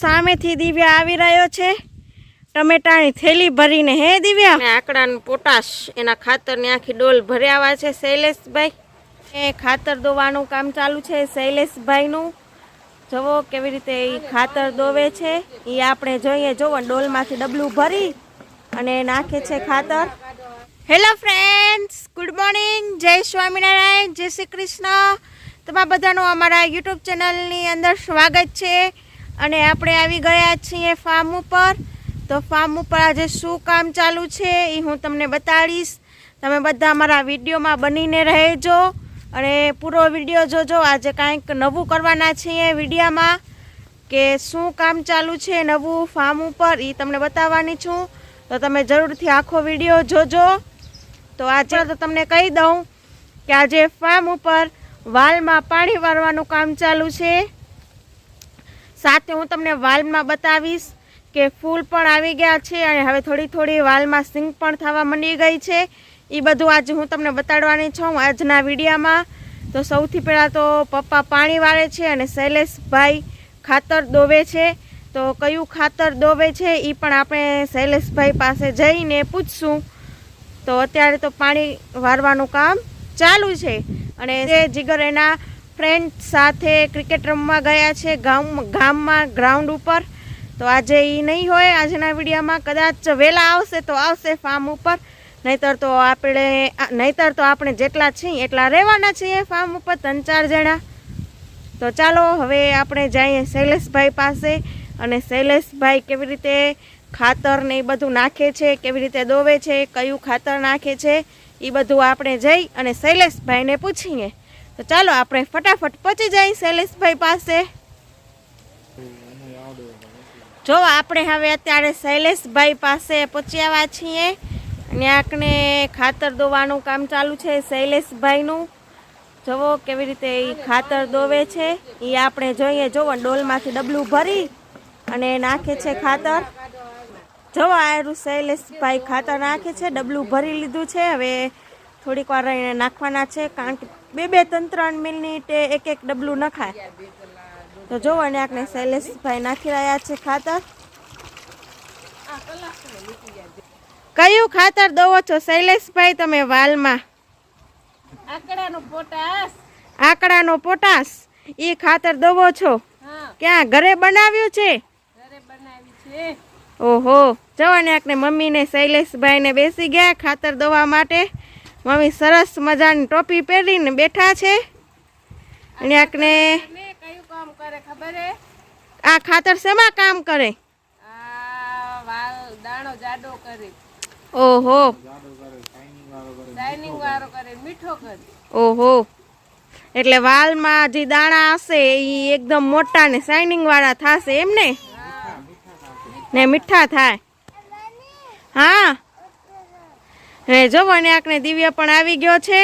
સામેથી દિવ્યા આવી રહ્યો છે. ટમેટાની થેલી ભરીને હે દિવ્યા? આકડાનું પોટાશ એના ખાતરની આખી ડોલ ભર્યા છે શૈલેષભાઈ. એ ખાતર દોવાનું કામ ચાલુ છે શૈલેષભાઈનું. જુઓ કેવી રીતે એ ખાતર દોવે છે. એ આપણે જોઈએ જોવો ડોલમાંથી ડબલું ભરી અને નાખે છે ખાતર. હેલો ફ્રેન્ડ્સ ગુડ મોર્નિંગ જય સ્વામિનારાયણ જય શ્રી કૃષ્ણ. તમારા બધાનું અમારા યુટ્યુબ ચેનલની અંદર સ્વાગત છે. અને આપણે આવી ગયા છીએ ફાર્મ ઉપર. તો ફાર્મ ઉપર આજે શું કામ ચાલુ છે એ હું તમને બતાડીશ. તમે બધા અમારા વિડીયોમાં બનીને રહેજો અને પૂરો વીડિયો જોજો. આજે કાંઈક નવું કરવાના છીએ વિડીયામાં કે શું કામ ચાલુ છે નવું ફાર્મ ઉપર એ તમને બતાવવાની છું. તો તમે જરૂરથી આખો વીડિયો જોજો. તો આજે તો તમને કહી દઉં કે આજે ફાર્મ ઉપર વાલમાં પાણી વારવાનું કામ ચાલુ છે. સાથે હું તમને વાલમાં બતાવીશ કે ફૂલ પણ આવી ગયા છે અને હવે થોડી થોડી વાલમાં સિંગ પણ થવા માંડી ગઈ છે. એ બધું આજે હું તમને બતાડવાની છું આજના વિડીયામાં. તો સૌથી પહેલાં તો પપ્પા પાણી વાળે છે અને શૈલેષભાઈ ખાતર દોવે છે. તો કયું ખાતર દોવે છે એ પણ આપણે શૈલેષભાઈ પાસે જઈને પૂછશું. તો અત્યારે તો પાણી વારવાનું કામ ચાલુ છે. અને જે જીગર એના ફ્રેન્ડ સાથે ક્રિકેટ રમવા ગયા છે ગામ, ગામમાં ગ્રાઉન્ડ ઉપર. તો આજે એ નહીં હોય, આજના વિડીયોમાં કદાચ વહેલા આવશે તો આવશે ફાર્મ ઉપર. નહીતર તો આપણે, નહીતર તો આપણે જેટલા છીએ એટલા રહેવાના છીએ ફાર્મ ઉપર, ત્રણ ચાર જણા. તો ચાલો હવે આપણે જઈએ શૈલેષભાઈ પાસે. અને શૈલેષભાઈ કેવી રીતે ખાતર ને એ બધું નાખે છે, કેવી રીતે દોવે છે, કયું ખાતર નાખે છે એ બધું આપણે જઈ અને શૈલેષભાઈને પૂછીએ. તો ચાલો આપણે ફટાફટ પહોંચી જઈએ શૈલેષભાઈ પાસે. જો આપણે હવે અત્યારે શૈલેષભાઈ પાસે પહોંચી આવ્યા છીએ અને આપણે ખાતર દોવાનું કામ ચાલુ છે શૈલેષભાઈનું. જુઓ કેવી રીતે એ ખાતર દોવે છે. એ આપણે જોઈએ, જુઓ, ડોલમાંથી ડબલું ભરી અને નાખે છે ખાતર. જુઓ આયરું શૈલેષભાઈ ખાતર નાખે છે, ડબલું ભરી લીધું છે. હવે થોડીક વાર રહીને નાખવાના છે, કારણ કે બે બે ત્રણ ત્રણ મિનિટે એક એક ડબલું નખાય. તો જોવો ને આપણે શૈલેષભાઈ નાખી રહ્યા છે ખાતર. કયું ખાતર દોવો છો શૈલેષભાઈ તમે વાલમાં? આકડાનો પોટાશ આકડાનો પોટાશ એ ખાતર દોવો છો? ક્યાં? ઘરે બનાવ્યું છે? ઘરે બનાવ્યું છે. ઓહો. જવાને આકને મમ્મીને શૈલેષભાઈને બેસી ગયા ખાતર દોવા માટે. મમ્મી સરસ મજાની ટોપી પહેરીને બેઠા છે. અને આકને કયું કામ કરે ખબર હે આ ખાતર શેમાં કામ કરે? વાલ દાણો જાડો કરે ઓહો. ડાઇનિંગ વાળો કરે મીઠો કરે ઓહો. એટલે વાલમાં જે દાણા હશે એ એકદમ મોટા ને શાઇનિંગ વાળા થશે એમ ને? ને મીઠા થાય. હા. ને જો વણ્યાકને દિવ્ય પણ આવી ગયો છે,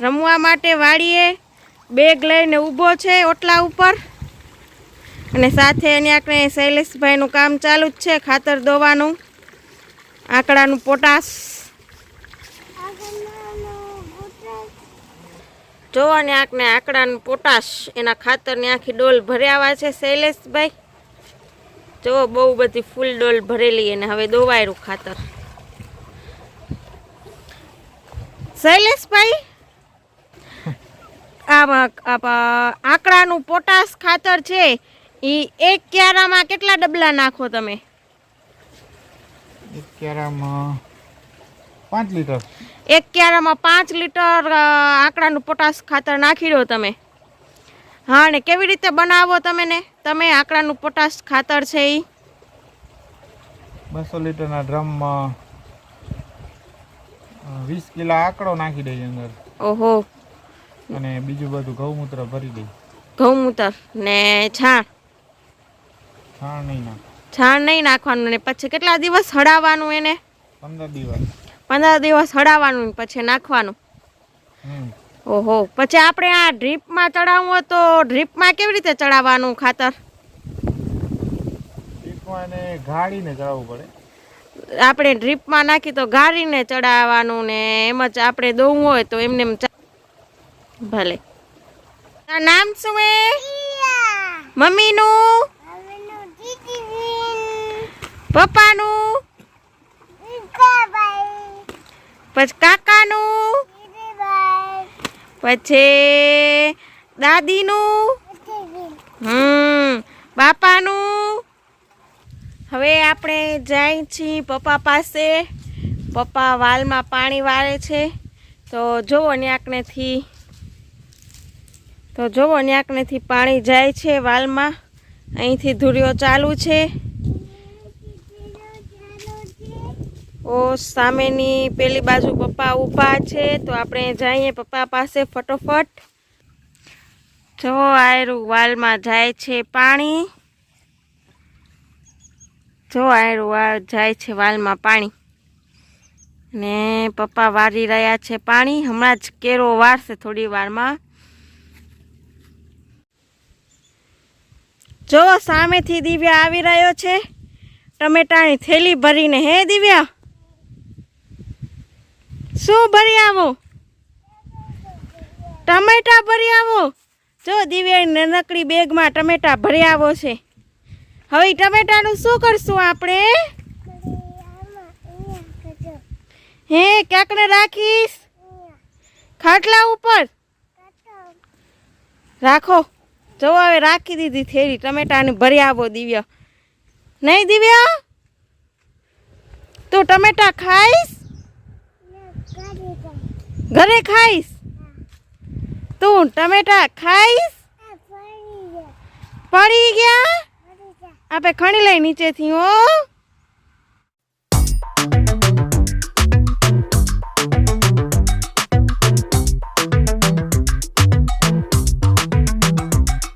રમવા માટે વાળીએ, બેગ લઈને ઊભો છે ઓટલા ઉપર. અને સાથે એની આકને શૈલેષભાઈનું કામ ચાલુ જ છે, ખાતર દોવાનું, આંકડાનું પોટાશ. જોવો આંકને આંકડાનું પોટાશ, એના ખાતરની આખી ડોલ ભર્યા છે શૈલેષભાઈ. જો બહુ બધી ફૂલ ડોલ ભરેલી અને હવે દોવાયેલું ખાતર. શૈલેષભાઈ આકડાનું પોટાશ ખાતર છે એ એક ક્યારામાં કેટલા ડબલા નાખો તમે? એક ક્યારામાં પાંચ લીટર. એક ક્યારામાં પાંચ લીટર આંકડાનું આકડાનું પોટાશ ખાતર નાખી દો તમે. હા ને કેવી રીતે બનાવો તમે ને તમે આકડાનું પોટાશ ખાતર છે એ બસો લીટરના ડ્રમમાં વીસ કિલો આકડો નાખી દઈએ અંદર. ઓહો. અને બીજું બધું ગૌમૂત્ર ભરી દઈએ. ગૌમૂત્ર ને છાણ. છાણ નહીં નાખ છાણ નહીં નાખવાનું ને પછી કેટલા દિવસ હડાવવાનું એને? પંદર દિવસ. પંદર દિવસ હડાવવાનું પછી નાખવાનું. ઓહો. પછી આપણે આ ડ્રીપમાં ચડાવવું હોય તો ડ્રીપમાં કેવી રીતે ચડાવવાનું ખાતર? ડ્રીપમાં ગાળીને ચડાવવું પડે. આપણે ડ્રીપમાં નાખી તો ગાળીને ચડાવવાનું ને એમ જ આપણે દોવું હોય તો એમને એમ ભલે. નામ શું એ? મમ્મીનું? પપ્પાનું? પછી કાકાનું? પછી દાદીનું? હમ. બાપાનું? હવે આપણે જાય છીએ પપ્પા પાસે. પપ્પા વાલમાં પાણી વાળે છે. તો જુઓ ન્યાકનેથી. તો જુઓ ન્યાકનેથી પાણી જાય છે વાલમાં. અહીંથી ધૂળિયો ચાલુ છે. ઓ, સામેની પેલી બાજુ પપ્પા ઊભા છે. તો આપણે જઈએ પપ્પા પાસે ફટોફટ. જો આયરું વાલમાં જાય છે પાણી. જો વાલ જાય છે વાલમાં પાણી. ને પપ્પા વારી રહ્યા છે પાણી. હમણાં જ કેરો વારશે થોડી વારમાં. જો સામેથી દિવ્યા આવી રહ્યો છે. ટમેટાની થેલી ભરીને, હે દિવ્યા? શું ભરી આવો? ટમેટા ભરી આવો? જો દિવ્યાની નાનકડી બેગમાં ટમેટા ભરી આવો છે. હવે ટમેટાનું શું કરશું આપણે? હે ક્યાંકને રાખીશ? ખાટલા ઉપર? રાખો. જો હવે રાખી દીધી થેલી. ટમેટાની ભરી આવો દિવ્ય. નહીં દિવ્ય? તું ટમેટા ખાઈશ? ઘરે ખાઈશ? તું ટમેટા ખાઈશ? પડી ગયા? આપણે ખણી લઈ નીચેથી હો.